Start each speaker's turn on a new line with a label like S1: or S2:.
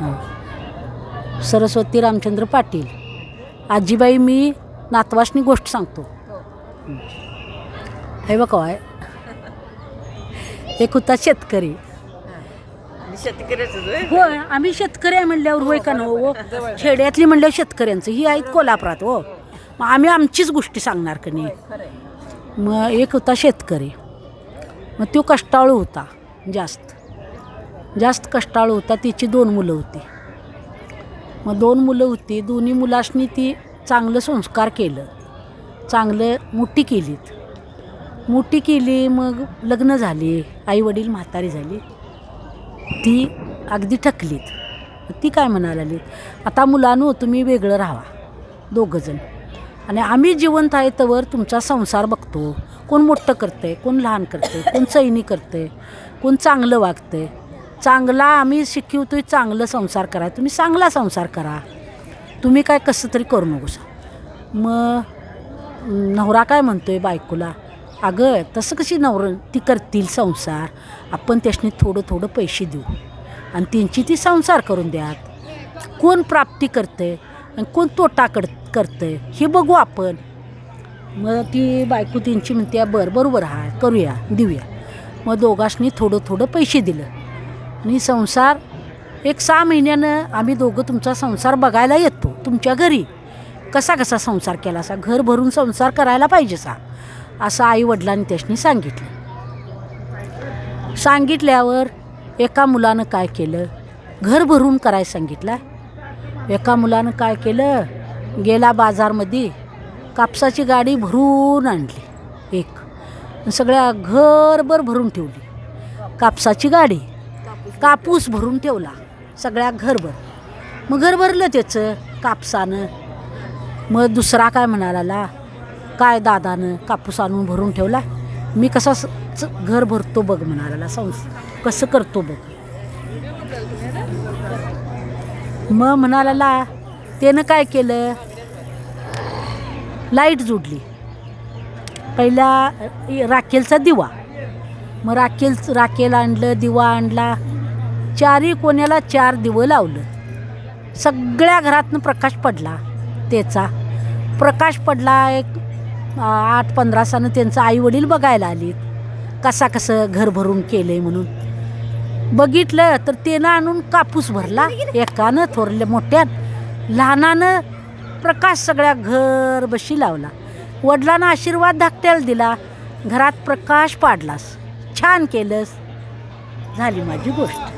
S1: हं. सरस्वती रामचंद्र पाटील. आजीबाई मी नातवासनी गोष्ट सांगतो. हं. बघा आहे एक होता शेतकरी. होय? आम्ही शेतकरी आहे म्हणल्यावर होय का नो हो? खेड्यातली म्हणल्यावर शेतकऱ्यांचं. ही आहेत कोल्हापुरात हो. मग आम्ही आमचीच गोष्टी सांगणार का नाही? मग एक होता शेतकरी. मग तो कष्टाळू होता जास्त. जास्त कष्टाळू होता तिची दोन मुलं होती. मग दोन मुलं होती दोन्ही मुलासनी ती चांगलं संस्कार केलं. चांगलं मोठी केलीत. मोठी केली मग लग्न झाली आई वडील म्हातारी झाली. ती अगदी ठकलीत ती काय म्हणायला लागली? आता मुलांनो तुम्ही वेगळं राहा दोघंजण आणि आम्ही जिवंत आहे तवर तुमचा संसार बघतो. कोण मोठं करतंय कोण लहान करतंय कोण सैनी करतंय कोण चांगलं वागतंय. चांगला आम्ही शिकवतोय चांगलं संसार करा. तुम्ही चांगला संसार करा. तुम्ही काय कसं तरी करू नकोसा. मग नवरा काय म्हणतो आहे बायकोला? अगं तसं कशी नवर ती करतील संसार. आपण त्याशनी थोडं थोडं पैसे देऊ. आणि त्यांची ती संसार करून द्या कोण प्राप्ती करते आणि कोण तोटा कर करतंय हे बघू आपण. मग ती बायको त्यांची म्हणते बरं बरोबर हा करूया देऊया. मग दोघांनी थोडं थोडं पैसे दिलं. आणि संसार एक सहा महिन्यानं आम्ही दोघं तुमचा संसार बघायला येतो तुमच्या घरी. कसा कसा संसार केला असा घर भरून संसार करायला पाहिजे सा असं आई वडिलांनी त्याशनी सांगितलं. सांगितल्यावर एका मुलानं काय केलं? घर भरून करायला सांगितलं. एका मुलानं काय केलं? गेला बाजारमध्ये कापसाची गाडी भरून आणली एक. सगळ्या घरभर भरून ठेवली. कापसाची गाडी. कापूस भरून ठेवला सगळ्या घरभर. मग घर भरलं त्याचं कापसानं. मग दुसरा काय म्हणाला काय दादानं कापूस आणून भरून ठेवला? मी कसा स- च- घर भरतो बघ म्हणाला संस कसं करतो बघ. मग म्हणाला त्यानं काय केलं? लाइट जोडली. पहिला राखेलचा दिवा. मग राखेल राखेल आणलं दिवा आणला. चारही कोण्याला चार दिवं लावलं. सगळ्या घरातनं प्रकाश पडला. त्याचा प्रकाश पडला एक आठ पंधरा सानं त्यांचं आई वडील बघायला आली. कसा कसं घर भरून केलं आहे म्हणून. बघितलं तर त्यानं आणून कापूस भरला. एकानं थोरल्या मोठ्यात लहानानं प्रकाश सगळ्या घर बशी लावला. वडिलांना आशीर्वाद धाकट्याला दिला. घरात प्रकाश पाडलास. छान केलंस. झाली माझी गोष्ट.